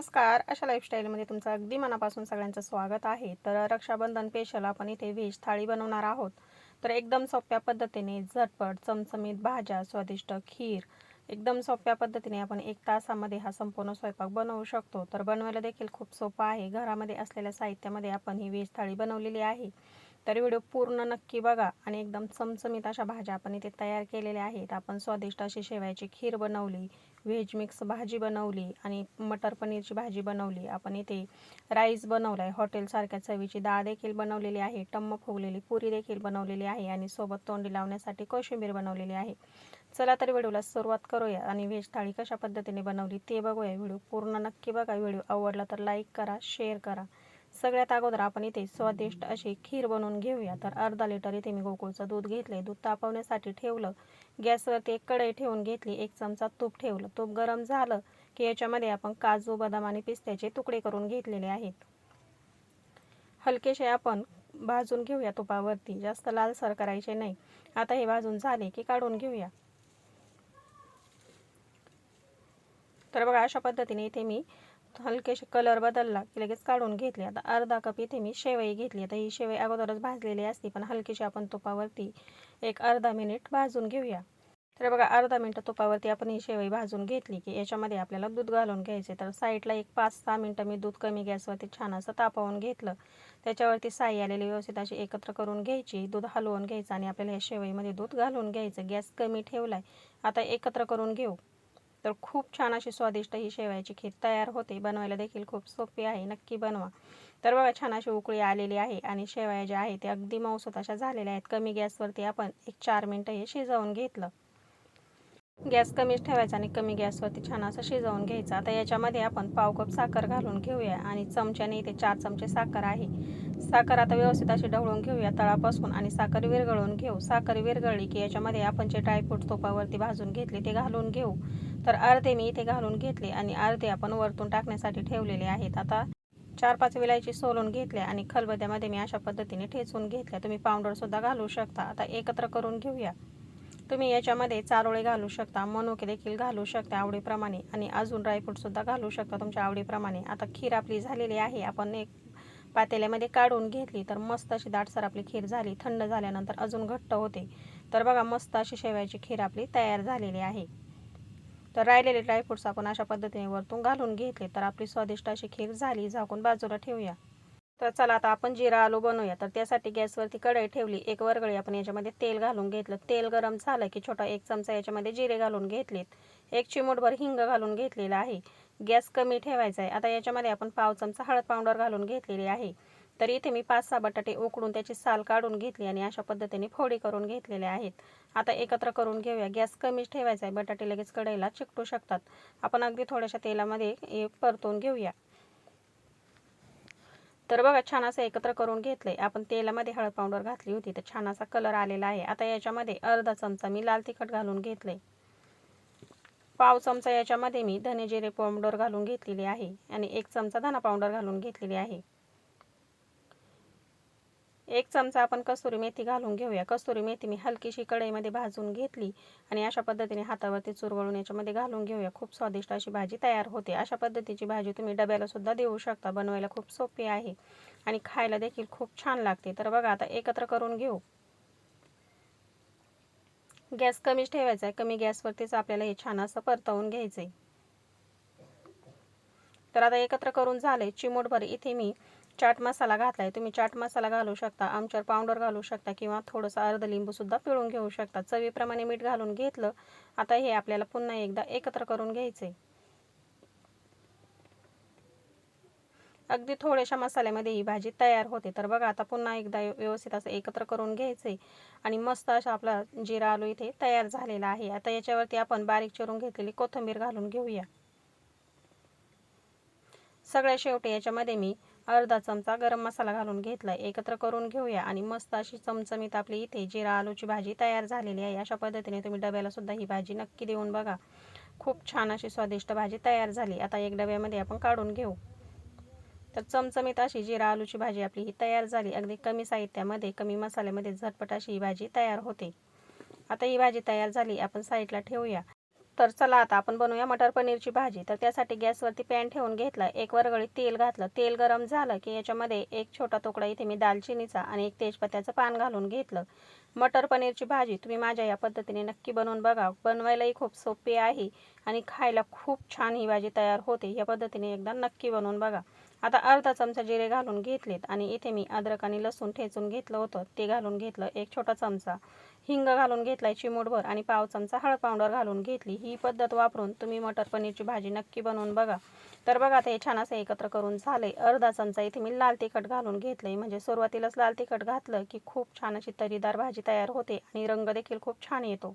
नमस्कार. अशा लाईफस्टाईलमध्ये तुमचं अगदी मनापासून सगळ्यांचं स्वागत आहे. तर रक्षाबंधन पेशल आपण इथे व्हेज थाळी बनवणार आहोत. तर एकदम सोप्या पद्धतीने झटपट चमचमीत भाज्या स्वादिष्ट खीर एकदम सोप्या पद्धतीने आपण एक तासामध्ये हा संपूर्ण स्वयंपाक बनवू शकतो. तर बनवायला देखील खूप सोपं आहे. घरामध्ये असलेल्या साहित्यामध्ये आपण ही व्हेज थाळी बनवलेली आहे. तर व्हिडिओ पूर्ण नक्की बघा आणि एकदम चमचमीत अशा भाज्या आपण इथे तयार केलेल्या आहेत. आपण स्वादिष्ट अशी शेवयाची खीर बनवली व्हेज मिक्स भाजी बनवली आणि मटर पनीरची भाजी बनवली. आपण इथे राईस बनवला आहे हॉटेलसारख्या चवीची डाळ देखील बनवलेली आहे टम्म फुगलेली पुरी देखील बनवलेली आहे आणि सोबत तोंडी लावण्यासाठी कोशिंबीर बनवलेली आहे. चला तर व्हिडिओला सुरुवात करूया आणि व्हेज थाळी कशा पद्धतीने बनवली ते बघूया. व्हिडिओ पूर्ण नक्की बघा. व्हिडिओ आवडला तर लाईक करा शेअर करा. सगळ्यात अगोदर आपण इथे स्वादिष्ट अशी खीर बनवून घेऊया. तर अर्धा लिटर इथे मी गोकुळचं दूध घेतले दूध तापवण्यासाठी ठेवलं. गॅसवरती एक कढई ठेवून घेतली. एक चमचा तूप ठेवलं. तूप गरम झालं की याच्यामध्ये आपण काजू बदाम आणि पिस्त्याचे तुकडे करून घेतलेले आहेत. हलकेसे आपण भाजून घेऊया तुपावरती. जास्त लालसर करायचे नाही. आता हे भाजून झाले की काढून घेऊया. तर बघा अशा पद्धतीने इथे मी हलकेसे कलर बदलला की लगेच काढून घेतली. आता अर्धा कप इथे मी शेवई घेतली. आता ही शेवई अगोदरच भाजलेली असते पण हलकीशी आपण तुपावरती एक अर्धा मिनिट भाजून घेऊया. तर बघा अर्धा मिनटं तुपावरती आपण ही शेवई भाजून घेतली की याच्यामध्ये आपल्याला दूध घालून घ्यायचे तर साईडला एक पाच सहा मिनटं मी दूध कमी गॅसवरती छान असं तापवून घेतलं. त्याच्यावरती साई आलेली व्यवस्थित अशी एकत्र करून घ्यायची. दूध हलवून घ्यायचं आणि आपल्याला या शेवईमध्ये दूध घालून घ्यायचं. गॅस कमी ठेवलाय. आता एकत्र करून घेऊ. तर खूप छान अशी स्वादिष्ट ही शेवयाची खीर तयार होते. बनवायला देखील खूप सोपी आहे. नक्की बनवा. तर बघा छान अशी उकळी आलेली आहे आणि शेवया ज्या आहे त्या अगदी मौसूत अशा झालेल्या आहेत. कमी गॅसवरती आपण एक चार मिनटं हे शिजवून घेतलं. गॅस कमीच ठेवायचा आणि कमी गॅसवरती छान असं शिजवून घ्यायचं. आता याच्यामध्ये आपण पाव कप साखर घालून घेऊया आणि चमच्याने इथे चार चमचे साखर आहे. साखर आता व्यवस्थित अशी ढवळून घेऊया तळापासून आणि साखर विरघळून घेऊ. साखर विरघळली की याच्यामध्ये आपण जे ड्रायफ्रूट तोपावरती भाजून घेतले ते घालून घेऊ. तर अर्धे मी इथे घालून घेतले आणि अर्धे आपण वरतून टाकण्यासाठी ठेवलेले आहेत. आता चार पाच विलायची सोलून घेतल्या आणि खलबद्यामध्ये मी अशा पद्धतीने ठेचून घेतल्या. तुम्ही पावडरसुद्धा घालू शकता. आता एकत्र करून घेऊया. तुम्ही याच्यामध्ये चारोळे घालू शकता मनुके देखील घालू शकता आवडीप्रमाणे आणि अजून ड्रायफ्रूटसुद्धा घालू शकता तुमच्या आवडीप्रमाणे. आता खीर आपली झालेली आहे आपण एक पातेल्यामध्ये काढून घेतली तर मस्त अशी दाटसर आपली खीर झाली थंड झाल्यानंतर अजून घट्ट होते. तर बघा मस्त अशी शेवयाची खीर आपली तयार झालेली आहे. तर राहिलेले ड्रायफ्रूट्स आपण अशा पद्धतीने वरतून घालून घेतले तर आपली स्वादिष्ट अशी खीर झाली. झाकून बाजूला ठेवूया. तर चला आता आपण जिरा आलू बनवूया. तर त्यासाठी गॅसवरती कढई ठेवली. एक वरगळी आपण याच्यामध्ये तेल घालून घेतलं. तेल गरम झालं की छोटा एक चमचा याच्यामध्ये जिरे घालून घेतलेत. एक चिमूटभर हिंग घालून घेतलेला आहे. गॅस कमी ठेवायचा आहे. आता याच्यामध्ये आपण पाव चमचा हळद पावडर घालून घेतलेली आहे. तर इथे मी पाच सहा बटाटे उकडून त्याची साल काढून घेतली आणि अशा पद्धतीने फोडी करून घेतलेल्या आहेत. आता एकत्र करून घेऊया. गॅस कमीच ठेवायचा आहे. बटाटे लगेच कढईला चिकटू शकतात. आपण अगदी थोड्याशा तेलामध्ये परतून घेऊया. तर बघा छान असं एकत्र करून घेतलंय. आपण तेलामध्ये हळद पावडर घातली होती तर छान असा कलर आलेला आहे. आता याच्यामध्ये अर्धा चमचा मी लाल तिखट घालून घेतले पाव चमचा याच्यामध्ये मी धने जिरे पावडर घालून घेतलेली आहे आणि एक चमचा धना पावडर घालून घेतलेली आहे. एक चमचा आपण कस्तुरी मेथी घालून घेऊया. कस्तुरी मेथी मी हलकीशी कढईमध्ये भाजून घेतली आणि अशा पद्धतीने हातावरती चुरगळून याच्यामध्ये घालून घेऊया. खूप स्वादिष्ट अशी भाजी तयार होते. अशा पद्धतीची भाजी तुम्ही डब्याला सुद्धा देऊ शकता. बनवायला खूप सोपी आहे आणि खायला देखील खूप छान लागते. तर बघा आता एकत्र करून घेऊ. गॅस कमीच ठेवायचा आहे. कमी गॅसवरतीच आपल्याला हे छान असं परतवून घ्यायचं आहे तर आता एकत्र करून झाले चिमूटभर इथे मी चाट मसाला घातला आहे तुम्ही चाट मसाला घालू शकता आमच्यावर पावडर घालू शकता किंवा थोडंसं अर्ध लिंबूसुद्धा पिळून घेऊ शकता. चवीप्रमाणे मीठ घालून घेतलं आता हे आपल्याला पुन्हा एकदा एकत्र करून घ्यायचं आहे अगदी थोड्याशा मसाल्यामध्ये ही भाजी तयार होते. तर बघा आता पुन्हा एकदा व्यवस्थित असं एकत्र करून घ्यायचं आहे आणि मस्त असा आपला जिरा आलू इथे तयार झालेला आहे. आता याच्यावरती आपण बारीक चिरून घेतलेली कोथिंबीर घालून घेऊया. सगळ्या शेवटी याच्यामध्ये मी अर्धा चमचा गरम मसाला घालून घेतला एकत्र करून घेऊया आणि मस्त अशी चमचमीत आपली इथे जिरा आलूची भाजी तयार झालेली आहे. अशा पद्धतीने तुम्ही डब्याला सुद्धा ही भाजी नक्की देऊन बघा. खूप छान अशी स्वादिष्ट भाजी तयार झाली. आता एक डब्यामध्ये आपण काढून घेऊ. तर चमचमीत अशी जिरा आलूची भाजी आपली ही तयार झाली. अगदी कमी साहित्यामध्ये कमी मसाल्यामध्ये झटपट अशी ही भाजी तयार होते. आता ही भाजी तयार झाली. आपण साईडला ठेवूया. तर चला आता आपण बनवूया मटर पनीरची भाजी. तर त्यासाठी गॅसवरती पॅन ठेवून घेतला एक वरगळीत तेल घातलं. तेल गरम झालं की याच्यामध्ये एक छोटा तुकडा इथे मी दालचिनीचा आणि एक तेजपत्त्याचं पान घालून घेतलं. मटर पनीरची भाजी तुम्ही माझ्या या पद्धतीने नक्की बनवून बघा. बनवायलाही खूप सोपी आहे आणि खायला खूप छान ही भाजी तयार होते. या पद्धतीने एकदा नक्की बनवून बघा. आता अर्धा चमचा जिरे घालून घेतलेत आणि इथे मी अद्रक आणि लसूण ठेचून घेतलं होतं. ते घालून घेतलं एक छोटा चमचा. हिंग घालून घेतलाय चिमूटभर आणि पाव चमचा हळद पावडर घालून घेतली. ही पद्धत वापरून तुम्ही मटर पनीरची भाजी नक्की बनवून बघा. तर बघा आता हे छान असं एकत्र करून झाले अर्धा चमचा इथे मी लाल तिखट घालून घेतले म्हणजे सुरुवातीलाच लाल तिखट घातलं की खूप छान अशी तरीदार भाजी तयार होते आणि रंग देखील खूप छान येतो.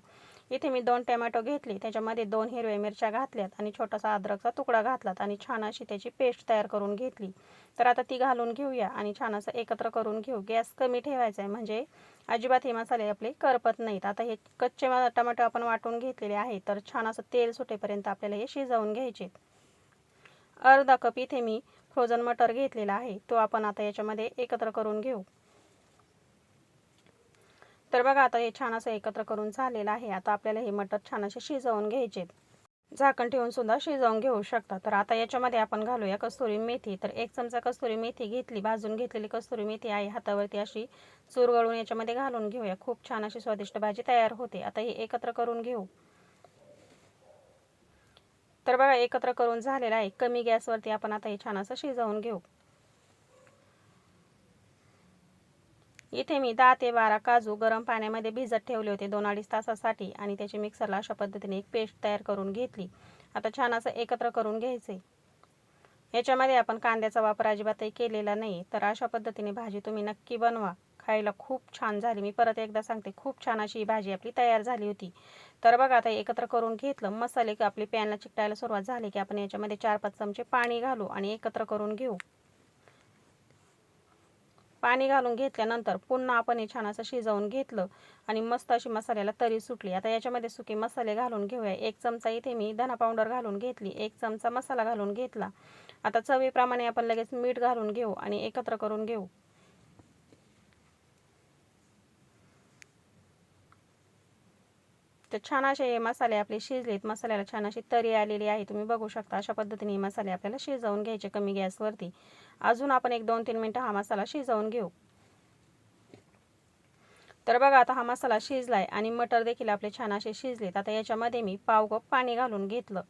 इथे मी दोन टोमॅटो घेतले. त्याच्यामध्ये दोन हिरव्या मिरच्या घातल्यात आणि छोटासा अद्रकचा तुकडा घातलात आणि छान अशी त्याची पेस्ट तयार करून घेतली. तर आता ती घालून घेऊया आणि छान असं एकत्र करून घेऊ. गॅस कमी ठेवायचा आहे. म्हणजे अजिबात हे मसाले आपले करपत नाहीत. आता हे कच्चे टमाटो आपण वाटून घेतलेले आहे तर छान असं तेल सुटेपर्यंत आपल्याला हे शिजवून घ्यायचे अर्धा कप इथे मी फ्रोझन मटर घेतलेला आहे. तो आपण आता याच्यामध्ये एकत्र करून घेऊ. तर बघा आता हे छान असं एकत्र करून झालेलं आहे. आता आपल्याला हे मटर छान असे शिजवून घ्यायचे झाकण ठेवून सुद्धा शिजवून घेऊ शकता. तर आता याच्यामध्ये आपण घालूया कस्तुरी मेथी. तर एक चमचा कस्तुरी मेथी घेतली भाजून घेतलेली कस्तुरी मेथी आहे. हातावरती अशी चूर गळून याच्यामध्ये घालून घेऊया. खूप छान अशी स्वादिष्ट भाजी तयार होते. आता हे एकत्र करून घेऊ. तर बघा एकत्र करून झालेला आहे. कमी गॅसवरती आपण आता हे छान असं शिजवून घेऊ. इथे मी दहा ते बारा काजू गरम पाण्यामध्ये भिजत ठेवले होते दोन अडीच तासासाठी आणि त्याची मिक्सरला अशा पद्धतीने एक पेस्ट तयार करून घेतली. आता छान असं एकत्र करून घ्यायचे. याच्यामध्ये आपण कांद्याचा वापर अजिबातही केलेला नाही. तर अशा पद्धतीने भाजी तुम्ही नक्की बनवा. खायला खूप छान झाली. मी परत एकदा सांगते खूप छान अशी ही भाजी आपली तयार झाली होती. तर बघा आता एकत्र करून घेतलं मसाले आपली पॅनला चिकटायला सुरुवात झाली की आपण याच्यामध्ये चार पाच चमचे पाणी घालू आणि एकत्र करून घेऊ. पाणी घालून घेतल्यानंतर पुन्हा आपण हे छान असं शिजवून घेतलं आणि मस्त अशी मसाल्याला तरी सुटली. आता याच्यामध्ये सुके मसाले घालून घेऊया. एक चमचा इथे मी धना पावडर घालून घेतली एक चमचा मसाला घालून घेतला. आता चवीप्रमाणे आपण लगेच मीठ घालून घेऊ आणि एकत्र करून घेऊ. तर छान असे हे मसाले आपले शिजलेत. मसाल्याला छान अशी तरी आलेली आहे. तुम्ही बघू शकता अशा पद्धतीने हे मसाले आपल्याला शिजवून घ्यायचे कमी गॅसवरती. अजून आपण एक दोन तीन मिनटं हा मसाला शिजवून घेऊ. तर बघा आता हा मसाला शिजलाय आणि मटर देखील आपले छान असे शिजलेत. आता याच्यामध्ये मी पाव कप पाणी घालून घेतलं.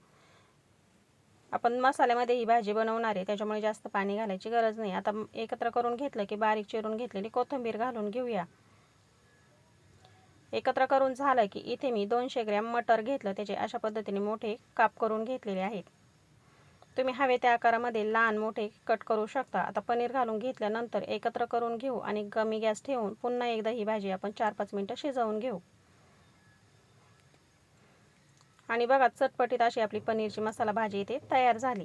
आपण मसाल्यामध्ये ही भाजी बनवणार आहे. त्याच्यामुळे जास्त पाणी घालायची गरज नाही. आता एकत्र करून घेतलं की बारीक चिरून घेतलेली कोथिंबीर घालून घेऊया. एकत्र करून झालं की इथे मी दोनशे ग्रॅम मटर घेतलं. त्याचे अशा पद्धतीने मोठे काप करून घेतलेले आहेत. तुम्ही हवे त्या आकारामध्ये लहान मोठे कट करू शकता. आता पनीर घालून घेतल्यानंतर एकत्र करून घेऊ आणि कमी गॅस ठेवून पुन्हा एकदा ही भाजी आपण चार पाच मिनटं शिजवून घेऊ. आणि बघा चटपटीत अशी आपली पनीरची मसाला भाजी इथे तयार झाली.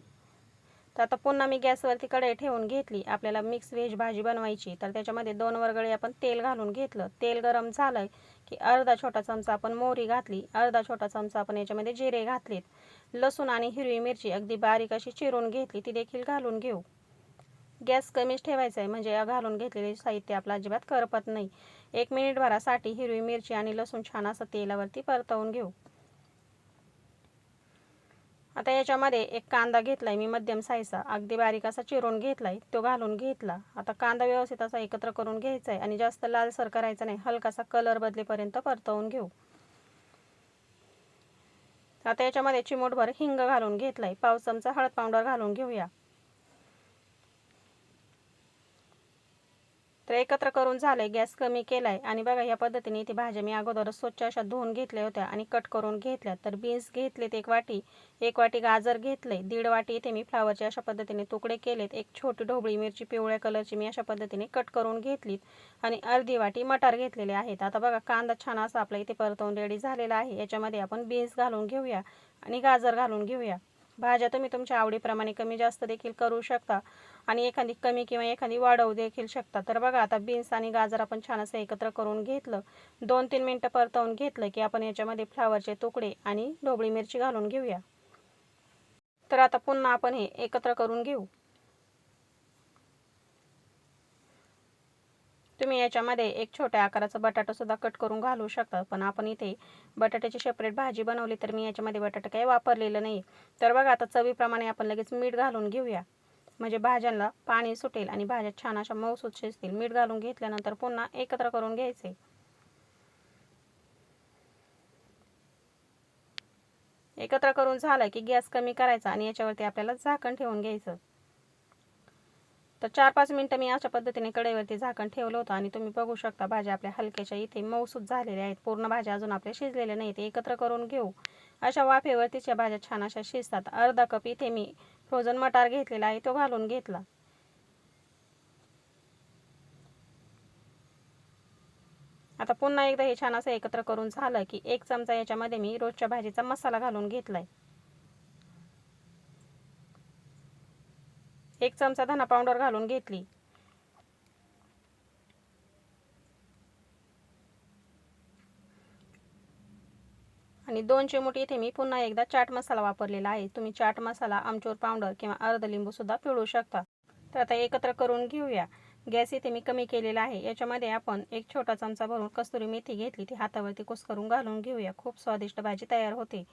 तर आता पुन्हा मी गॅसवरती कढई ठेवून घेतली. आपल्याला मिक्स व्हेज भाजी बनवायची. तर त्याच्यामध्ये दोन वरगळे आपण तेल घालून घेतलं. तेल गरम झालं की अर्धा छोटा चमचा आपण मोहरी घातली. अर्धा छोटा चमचा आपण याच्यामध्ये जिरे घातलेत. लसूण आणि हिरवी मिरची अगदी बारीक अशी चिरून घेतली. ती देखील घालून घेऊ. गॅस कमीच ठेवायचा आहे म्हणजे घालून घेतलेले साहित्य आपलं अजिबात करपत नाही. एक मिनिटभरासाठी हिरवी मिरची आणि लसूण छान असं तेलावरती परतवून घेऊ. आता याच्यामध्ये एक कांदा घेतलाय मी मध्यम साईजचा अगदी बारीक असा चिरून घेतलाय तो घालून घेतला. आता कांदा व्यवस्थित असा एकत्र करून घ्यायचा आहे आणि जास्त लालसर करायचा नाही हलकासा कलर बदलेपर्यंत परतवून घेऊ. आता याच्यामध्ये चिमूटभर हिंग घालून घेतलाय. पाव चमचा हळद पावडर घालून घेऊया. तर एकत्र करून झालंय. गॅस कमी केलाय. आणि बघा या पद्धतीने इथे भाज्या मी अगोदरच स्वच्छ अशा धुवून घेतल्या होत्या आणि कट करून घेतल्या. तर बीन्स घेतलेत एक वाटी. एक वाटी गाजर घेतले दीड वाटी इथे मी फ्लावरचे अशा पद्धतीने तुकडे केलेत. एक छोटी ढोबळी मिरची पिवळ्या कलरची मी अशा पद्धतीने कट करून घेतलीत. आणि अर्धी वाटी मटार घेतलेले आहेत. आता बघा कांदा छान असा आपला इथे परतवून रेडी झालेला आहे. याच्यामध्ये आपण बीन्स घालून घेऊया आणि गाजर घालून घेऊया. भाज्या तुम्ही तुमच्या आवडीप्रमाणे कमी जास्त देखील करू शकता आणि एखादी कमी किंवा एखादी वाढवू देखील शकता. तर बघा आता बीन्स आणि गाजर आपण छान असं एकत्र करून घेतलं. दोन तीन मिनटं परतवून घेतलं की आपण याच्यामध्ये फ्लावरचे तुकडे आणि ढोबळी मिरची घालून घेऊया. तर आता पुन्हा आपण हे एकत्र करून घेऊ. तुम्ही याच्यामध्ये एक छोट्या आकाराचा बटाटा सुद्धा कट करून घालू शकता. पण आपण इथे बटाट्याची सेपरेट भाजी बनवली तर मी याच्यामध्ये बटाटा काही वापरलेलं नाही तर बघा आता चवीप्रमाणे आपण लगेच मीठ घालून घेऊया. म्हणजे भाज्यांना पाणी सुटेल आणि भाज्या छान अशा मऊसूत शिजतील मीठ घालून घेतल्यानंतर पुन्हा एकत्र करून घ्यायचे. एकत्र करून झालं की गॅस कमी करायचा आणि याच्यावरती आपल्याला झाकण ठेवून घ्यायचं. तर चार पाच मिनटं मी अशा पद्धतीने कडेवरती झाकण ठेवलं होतं आणि तुम्ही बघू शकता भाज्या आपल्या हलक्याच्या इथे मऊसूत झालेल्या आहेत. पूर्ण भाज्या अजून आपल्या शिजलेल्या नाहीत. एकत्र करून घेऊ. अशा वाफेवरतीच्या भाज्या छान अशा शिजतात. अर्धा कप इथे मी फ्रोझन मटार घेतलेला आहे. तो घालून घेतला. आता पुन्हा एकदा हे छान असं एकत्र करून झालं की एक चमचा याच्यामध्ये मी रोजच्या भाजीचा मसाला घालून घेतलाय. एक चमचा धना पावडर घालून घेतली. आणि दोन चिमूट इथे मी पुन्हा एकदा चाट मसाला वापरलेला आहे. तुम्ही चाट मसाला आमचूर पावडर किंवा अर्ध लिंबू सुद्धा पिळू शकता. तर आता एकत्र करून घेऊया. गॅस इथे मी कमी केलेला आहे. याच्यामध्ये आपण एक छोटा चमचा भरून कस्तुरी मेथी घेतली. ती हातावरती कुस्करून घालून घेऊया. खूप स्वादिष्ट भाजी तयार होते.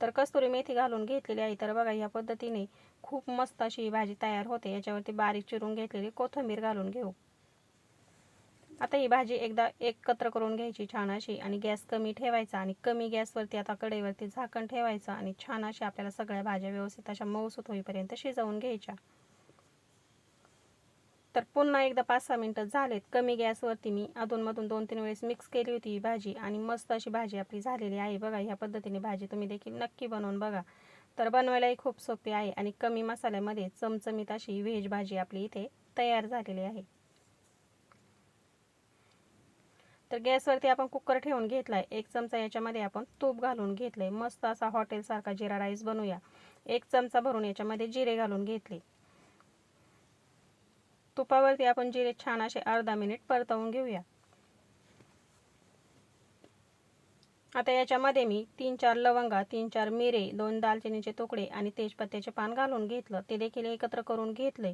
तर कस्तुरी मेथी घालून घेतलेली आहे. तर बघा या पद्धतीने खूप मस्त अशी ही भाजी तयार होते. याच्यावरती बारीक चिरून घेतलेली कोथिंबीर घालून घेऊ. आता ही भाजी एकदा एकत्र करून घ्यायची छान अशी आणि गॅस कमी ठेवायचा आणि कमी गॅसवरती आता कडेवरती झाकण ठेवायचं आणि छान अशी आपल्याला सगळ्या भाज्या व्यवस्थित अशा मऊसूत होईपर्यंत शिजवून घ्यायच्या. तर पुन्हा एकदा पाच सहा मिनटं झालेत. कमी गॅसवरती मी अधूनमधून दोन तीन वेळेस मिक्स केली होती ही भाजी आणि मस्त अशी भाजी आपली झालेली आहे. बघा ह्या पद्धतीने भाजी तुम्ही देखील नक्की बनवून बघा. तर बनवायलाही खूप सोपी आहे आणि कमी मसाल्यामध्ये चमचमीत अशी व्हेज भाजी आपली इथे तयार झालेली आहे. तर गॅसवरती आपण कुकर ठेवून घेतलाय. एक चमचा याच्यामध्ये आपण तूप घालून घेतलंय. मस्त असा हॉटेलसारखा जिरा राईस बनवूया. एक चमचा भरून याच्यामध्ये जिरे घालून घेतले. तुपावरती आपण जिरे छान असे अर्धा मिनिट परतवून घेऊया. आता याच्यामध्ये मी तीन चार लवंगा तीन चार मिरे दोन दालचिनीचे तुकडे आणि तेजपत्त्याचे पान घालून घेतलं. ते देखील एकत्र करून घेतले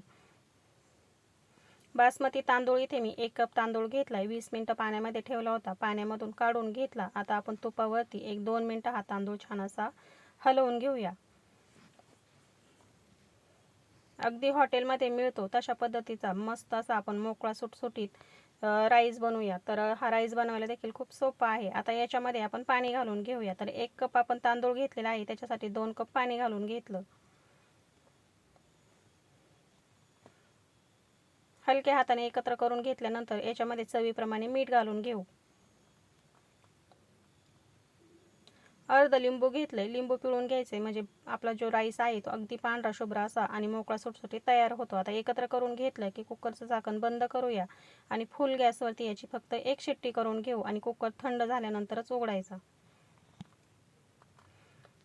बासमती तांदूळ इथे मी एक कप तांदूळ घेतलाय. वीस मिनटं पाण्यामध्ये ठेवला होता. पाण्यामधून काढून घेतला. आता आपण तुपावरती एक दोन मिनटं हा तांदूळ छान असा हलवून घेऊया. अगदी हॉटेलमध्ये मिळतो तशा पद्धतीचा मस्त असा आपण मोकळा सुटसुटीत राईस बनवूया. तर हा राईस बनवायला देखील खूप सोपा आहे. आता याच्यामध्ये आपण पाणी घालून घेऊया. तर एक कप आपण तांदूळ घेतलेला आहे. त्याच्यासाठी दोन कप पाणी घालून घेतलं. हलक्या हाताने एकत्र करून घेतल्यानंतर याच्यामध्ये चवीप्रमाणे मीठ घालून घेऊ. अर्ध लिंबू घेतलंय. लिंबू पिळून घ्यायचे म्हणजे आपला जो राईस आहे तो अगदी पांढरा शुभ्र असा आणि मोकळा सुटसुटी तयार होतो. आता एकत्र करून घेतलं की कुकरचं झाकण बंद करूया आणि फुल गॅसवरती याची फक्त एक शिट्टी करून घेऊ आणि कुकर थंड झाल्यानंतरच उघडायचा.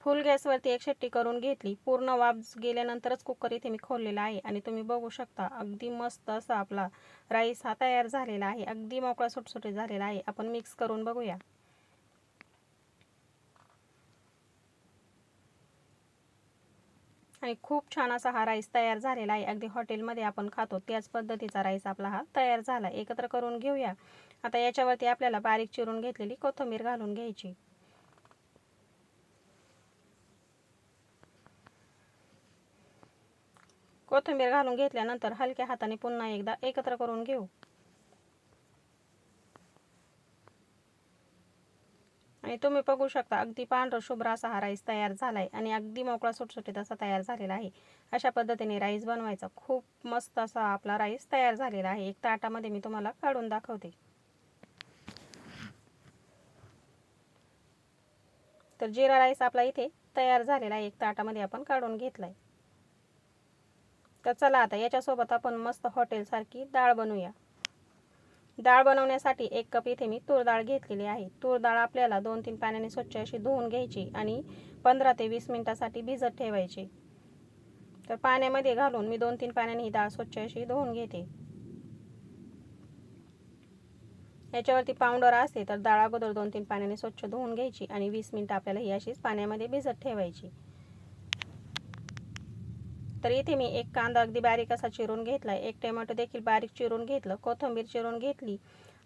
फुल गॅसवरती एक शिट्टी करून घेतली. पूर्ण वाफ गेल्यानंतरच कुकर इथे मी खोललेला आहे आणि तुम्ही बघू शकता अगदी मस्त असा आपला राईस हा तयार झालेला आहे. अगदी मोकळा सुटसुटीत झालेला आहे. आपण मिक्स करून बघूया. आणि खूप छान असा हा राईस तयार झालेला आहे. अगदी हॉटेलमध्ये आपण खातो त्याच पद्धतीचा राईस आपला हा तयार झाला. एकत्र करून घेऊया. आता याच्यावरती आपल्याला बारीक चिरून घेतलेली कोथिंबीर घालून घ्यायची. कोथिंबीर घालून घेतल्यानंतर हलक्या हाताने पुन्हा एकदा एकत्र करून घेऊ. आणि तुम्ही बघू शकता अगदी पांढरा शुभ्र असा हा राईस तयार झाला आहे आणि अगदी मोकळा सुटसुटीत असा तयार झालेला आहे. अशा पद्धतीने राईस बनवायचा. खूप मस्त असा आपला राईस तयार झालेला आहे. एक ताटामध्ये मी तुम्हाला काढून दाखवते. तर जिरा राईस आपला इथे तयार झालेला आहे. एक ताटामध्ये आपण काढून घेतलाय. तर चला आता याच्यासोबत आपण मस्त हॉटेलसारखी डाळ बनवूया. डाळ बनवण्यासाठी एक कप इथे मी तूर डाळ घेतलेली आहे. तूर डाळ आपल्याला दोन तीन पाण्याने स्वच्छ अशी धुवून घ्यायची आणि पंधरा ते वीस मिनिटासाठी भिजत ठेवायची. तर पाण्यामध्ये घालून मी दोन तीन पाण्याने ही डाळ स्वच्छ अशी धुवून घेते. याच्यावरती पावडर असते तर डाळ अगोदर दोन तीन पाण्याने स्वच्छ धुवून घ्यायची आणि वीस मिनिटं आपल्याला ही अशीच पाण्यामध्ये भिजत ठेवायची. तर इथे मी एक कांदा अगदी बारीक असा चिरून घेतला एक टोमॅटो देखील बारीक चिरून घेतलं कोथिंबीर चिरून घेतली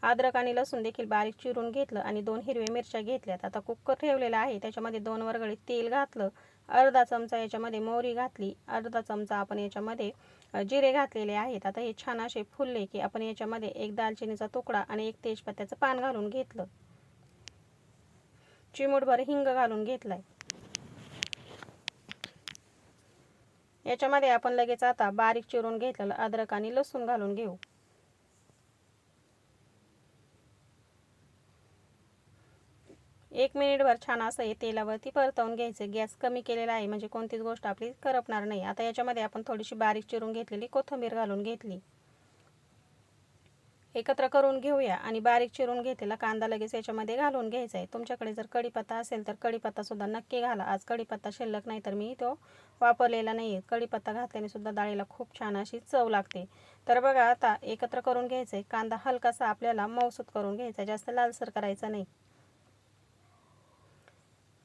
अद्रक आणि लसूण देखील बारीक चिरून घेतलं आणि दोन हिरव्या मिरच्या घेतल्यात. आता कुकर ठेवलेला आहे त्याच्यामध्ये दोन वरगळी तेल घातलं अर्धा चमचा याच्यामध्ये मोहरी घातली अर्धा चमचा आपण याच्यामध्ये जिरे घातलेले आहेत. आता हे छान असे फुलले की आपण याच्यामध्ये एक दालचिनीचा तुकडा आणि एक तेजपत्त्याचं पान घालून घेतलं. चिमूटभर हिंग घालून घेतलाय. याच्यामध्ये आपण लगेच आता बारीक चिरून घेतलेलं अद्रक आणि लसूण घालून घेऊ. एक मिनिटभर छान असं हे तेलावरती परतवून घ्यायचं. गॅस कमी केलेला आहे म्हणजे कोणतीच गोष्ट आपली करपणार नाही. आता याच्यामध्ये आपण थोडीशी बारीक चिरून घेतलेली कोथिंबीर घालून घेतली. एकत्र करून घेऊया आणि बारीक चिरून घेतलेला कांदा लगेच याच्यामध्ये घालून घ्यायचा आहे. तुमच्याकडे जर कढीपत्ता असेल तर कढीपत्तासुद्धा नक्की घाला. आज कढीपत्ता शिल्लक नाही तर मी तो वापरलेला नाही आहे कढीपत्ता घातल्यानेसुद्धा डाळीला खूप छान अशी चव लागते. तर बघा आता एकत्र करून घ्यायचं आहे कांदा हलकासा आपल्याला मौसूत करून घ्यायचा. जास्त लालसर करायचा नाही.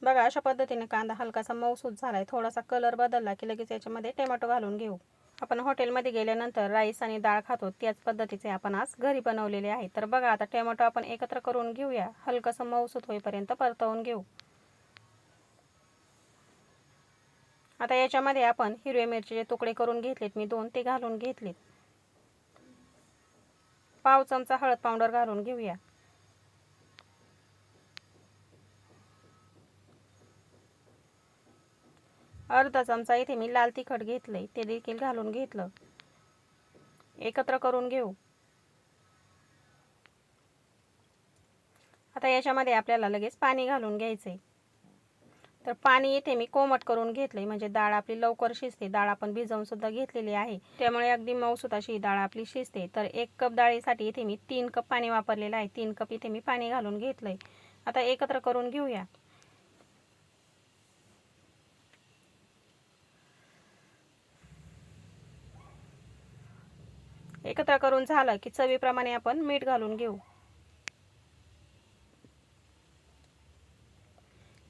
बघा अशा पद्धतीने कांदा हलकासा मऊसूत झाला आहे थोडासा कलर बदलला की लगेच याच्यामध्ये टोमॅटो घालून घेऊ. आपण हॉटेलमध्ये गेल्यानंतर राईस आणि डाळ खातो त्याच पद्धतीचे आपण आज घरी बनवलेले आहे. तर बघा आता टोमॅटो आपण एकत्र करून घेऊया. हलकंसं मऊसूत होईपर्यंत परतवून घेऊ. आता याच्यामध्ये आपण हिरव्या मिरचीचे तुकडे करून घेतलेत. मी दोन ते घालून घेतलेत. पाव चमचा हळद पावडर घालून घेऊया. अर्धा चमचा इथे मी लाल तिखट घेतलंय. ते देखील घालून घेतलं. एकत्र करून घेऊ. आता याच्यामध्ये आपल्याला लगेच पाणी घालून घ्यायचंय. तर पाणी इथे मी कोमट करून घेतलंय. म्हणजे डाळ आपली लवकर शिजते. डाळ आपण भिजवून सुद्धा घेतलेली आहे. त्यामुळे अगदी मऊसूत अशी डाळ आपली शिजते. तर एक कप डाळीसाठी इथे मी तीन कप पाणी वापरलेलं आहे. तीन कप इथे मी पाणी घालून घेतलंय. आता एकत्र करून घेऊया. एकत्र करून झालं की चवीप्रमाणे आपण मीठ घालून घेऊ.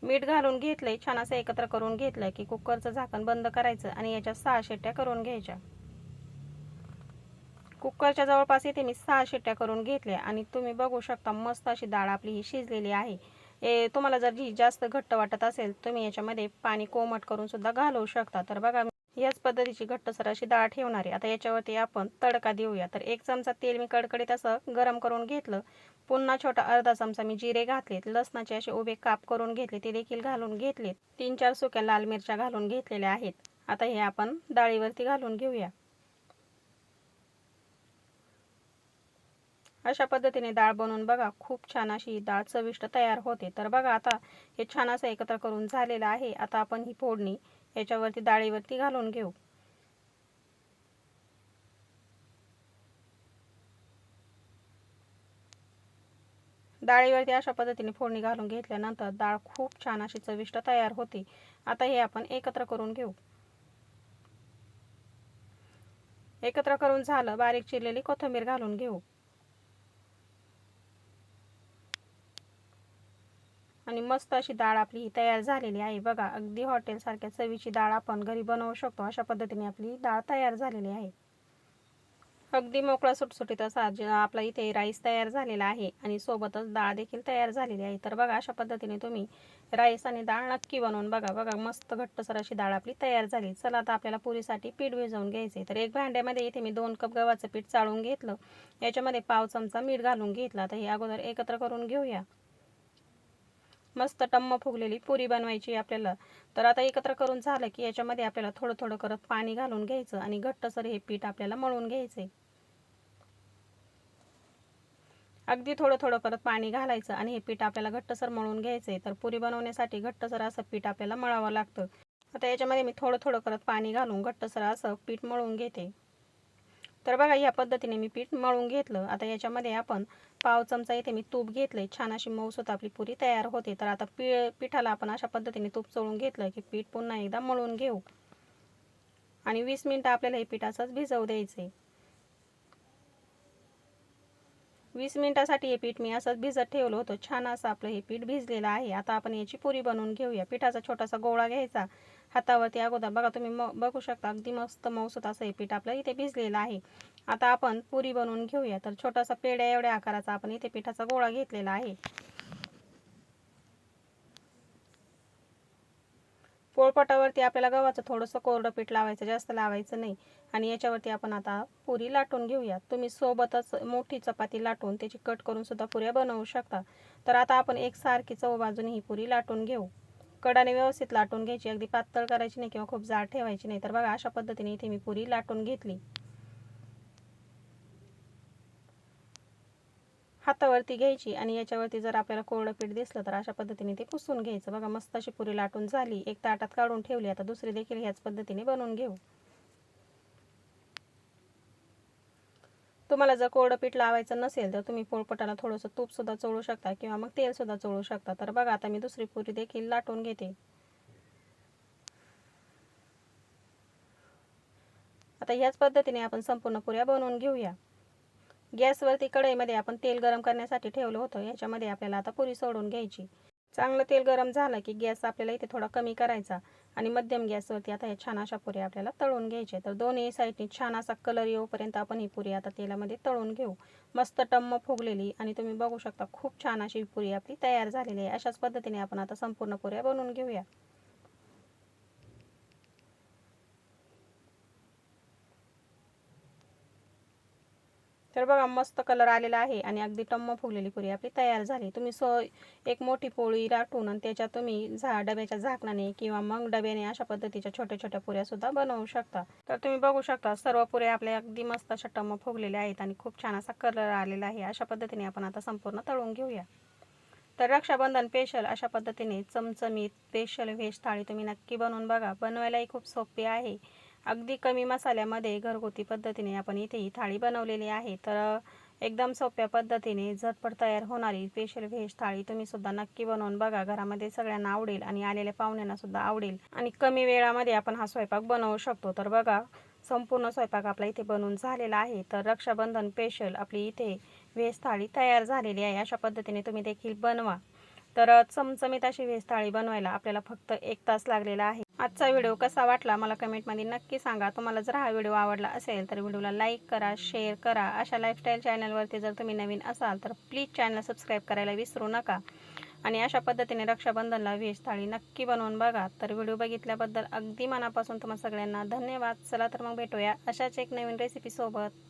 मीठ घालून घेतलंय छान असं एकत्र करून घेतलं की कुकरचं झाकण बंद करायचं आणि याच्या सहा शिट्ट्या करून घ्यायच्या. कुकरच्या जवळपास इथे मी सहा शिट्ट्या करून घेतल्या आणि तुम्ही बघू शकता मस्त अशी डाळ आपली ही शिजलेली आहे. ए तुम्हाला जर जी जास्त घट्ट वाटत असेल तुम्ही याच्यामध्ये पाणी कोमट करून सुद्धा घालवू शकता. तर बघा याच पद्धतीची घट्टसर अशी डाळ ठेवणार आहे. आता याच्यावरती आपण तडका देऊया. तर एक चमचा तेल मी कडकडीत असं गरम करून घेतलं. पुन्हा छोटा अर्धा चमचा मी जिरे घातलेत. लसणाचे असे उभे काप करून घेतले. ते देखील घालून घेतलेत. तीन चार सुक्या लाल मिरच्या घालून घेतलेल्या आहेत. आता हे आपण डाळीवरती घालून घेऊया. अशा पद्धतीने डाळ बनवून बघा. खूप छान अशी डाळ चविष्ट तयार होते. तर बघा आता हे छान असं एकत्र करून झालेलं आहे. आता आपण ही फोडणी याच्यावरती डाळीवरती घालून घेऊ. डाळीवरती अशा पद्धतीने फोडणी घालून घेतल्यानंतर डाळ खूप छान अशी चविष्ट तयार होते. आता हे आपण एकत्र करून घेऊ. एकत्र करून झालं बारीक चिरलेली कोथिंबीर घालून घेऊ. आणि मस्त अशी डाळ आपली ही तयार झालेली आहे. बघा अगदी हॉटेलसारख्या चवीची डाळ आपण घरी बनवू शकतो. अशा पद्धतीने आपली डाळ तयार झालेली आहे. अगदी मोकळा सुटसुटीत असा आपला इथे राईस तयार झालेला आहे आणि सोबतच डाळ देखील तयार झालेली आहे. तर बघा अशा पद्धतीने तुम्ही राईस आणि डाळ नक्की बनवून बघा. बघा मस्त घट्टसर अशी डाळ आपली तयार झाली. चला आता आपल्याला पुरीसाठी पीठ भिजवून घ्यायचे तर एक भांड्यामध्ये इथे मी दोन कप गव्हाचं पीठ चाळून घेतलं. याच्यामध्ये पाव चमचा मीठ घालून घेतला. तर हे अगोदर एकत्र करून घेऊया. मस्त टम्म फुगलेली पुरी बनवायची आपल्याला. तर आता एकत्र करून झालं की याच्यामध्ये आपल्याला थोडं थोडं करत पाणी घालून घ्यायचं आणि घट्टसर हे पीठ आपल्याला मळून घ्यायचंय. अगदी थोडं थोडं करत पाणी घालायचं आणि हे पीठ आपल्याला घट्टसर मळून घ्यायचंय. तर पुरी बनवण्यासाठी घट्टसर असं पीठ आपल्याला मळावं लागतं. आता याच्यामध्ये मी थोडं थोडं करत पाणी घालून घट्टसर असं पीठ मळून घेते. तर बघा या पद्धतीने मी पीठ मळून घेतलं. आता याच्यामध्ये आपण पाव चमचा इथे मी तूप घेतलंय. छान अशी मऊसूत आपली पुरी तयार होते. तर आता पी पिठाला आपण अशा पद्धतीने तूप चोळून घेतलं की पीठ पुन्हा एकदा मळून घेऊ. आणि वीस मिनटं आपल्याला हे पीठ असंच भिजवू द्यायचं वीस मिनिटासाठी हे पीठ मी असंच भिजत ठेवलं होतं. छान असं आपलं हे पीठ भिजलेलं आहे. आता आपण याची पुरी बनवून घेऊया. पिठाचा छोटासा गोळा घ्यायचा. हातावरती अगोदर बघा तुम्ही म बघू शकता अगदी मस्त मौसूत असं हे पीठ आपलं इथे भिजलेलं आहे. आता आपण पुरी बनवून घेऊया. तर छोटासा पेड्या एवढ्या आकाराचा आपण इथे पिठाचा गोळा घेतलेला आहे. पोळपाटावरती आपल्याला गव्हाचं थोडंसं कोरडं पीठ लावायचं जास्त लावायचं नाही. आणि याच्यावरती आपण आता पुरी लाटून घेऊया. तुम्ही सोबतच मोठी चपाती लाटून त्याची कट करून सुद्धा पुऱ्या बनवू शकता. तर आता आपण एक सारखी चव बाजूने ही पुरी लाटून घेऊ. कडाने व्यवस्थित लाटून घ्यायची. अगदी पातळ करायची नाही किंवा खूप जाड ठेवायची नाही. तर बघा अशा पद्धतीने इथे मी पुरी लाटून घेतली. हातावरती घ्यायची आणि याच्यावरती जर आपल्याला कोरडं पीठ दिसलं तर अशा पद्धतीने ते पुसून घ्यायचं. बघा मस्त अशी पुरी लाटून झाली. एक ताटात काढून ठेवली. आता दुसरी देखील ह्याच पद्धतीने बनवून घेऊ. तुम्हाला जर कोरडं पीठ लावायचं नसेल तर तुम्ही पोळपटाला थोडंसं तूप सुद्धा चोळू शकता किंवा मग तेल सुद्धा चोळू शकता. तर बघा आता मी दुसरी पुरी देखील लाटून घेते. आता ह्याच पद्धतीने आपण संपूर्ण पुऱ्या बनवून घेऊया. गॅसवरती कढईमध्ये आपण तेल गरम करण्यासाठी ठेवलं होतं. याच्यामध्ये आपल्याला आता पुरी सोडून घ्यायची. चांगलं तेल गरम झालं की गॅस आपल्याला इथे थोडा कमी करायचा. आणि मध्यम गॅसवरती आता ह्या छान अशा पुऱ्या आपल्याला तळून घ्यायच्या तर दोन्ही साईडनी छान असा कलर येऊपर्यंत आपण ही पुरी आता तेलामध्ये तळून घेऊ. मस्त टम्म फुगलेली आणि तुम्ही बघू शकता खूप छान अशी पुरी आपली तयार झालेली आहे. अशाच पद्धतीने आपण आता संपूर्ण पुऱ्या बनवून घेऊया. तर बघा मस्त कलर आलेला आहे आणि अगदी टम्म फुगलेली पुरी आपली तयार झाली. तुम्ही स एक मोठी पोळी राखून आणि त्याच्यात तुम्ही झा डब्याच्या झाकणाने किंवा मग डब्याने अशा पद्धतीच्या छोट्या छोट्या पुऱ्यासुद्धा बनवू शकता. तर तुम्ही बघू शकता सर्व पुऱ्या आपल्या अगदी मस्त अशा टम्म फुगलेल्या आहेत आणि खूप छान असा कलर आलेला आहे. अशा पद्धतीने आपण आता संपूर्ण तळून घेऊया. तर रक्षाबंधन स्पेशल अशा पद्धतीने चमचमीत स्पेशल व्हेज थाळी तुम्ही नक्की बनवून बघा. बनवायलाही खूप सोपी आहे. अगदी कमी मसाल्यामध्ये घरगुती पद्धतीने आपण इथे ही थाळी बनवलेली आहे. तर एकदम सोप्या पद्धतीने झटपट तयार होणारी स्पेशल व्हेज थाळी तुम्ही सुद्धा नक्की बनवून बघा. घरामध्ये सगळ्यांना आवडेल आणि आलेल्या पाहुण्यांना सुद्धा आवडेल. आणि कमी वेळामध्ये आपण हा स्वयंपाक बनवू शकतो. तर बघा संपूर्ण स्वयंपाक आपला इथे बनवून झालेला आहे. तर रक्षाबंधन स्पेशल आपली इथे व्हेज थाळी तयार झालेली आहे. अशा पद्धतीने तुम्ही देखील बनवा. तर चमचमीत अशी व्हेज थाळी बनवायला आपल्याला फक्त एक तास लागलेला आहे. आजचा व्हिडिओ कसा वाटला मला कमेंटमध्ये नक्की सांगा. तुम्हाला जर हा व्हिडिओ आवडला असेल तर व्हिडिओला लाईक करा शेअर करा. अशा लाईफस्टाईल चॅनलवरती जर तुम्ही नवीन असाल तर प्लीज चॅनल सबस्क्राईब करायला विसरू नका. आणि अशा पद्धतीने रक्षाबंधनला व्हेज थाळी नक्की बनवून बघा. तर व्हिडिओ बघितल्याबद्दल अगदी मनापासून तुम्हाला सगळ्यांना धन्यवाद. चला तर मग भेटूया अशाच एक नवीन रेसिपीसोबत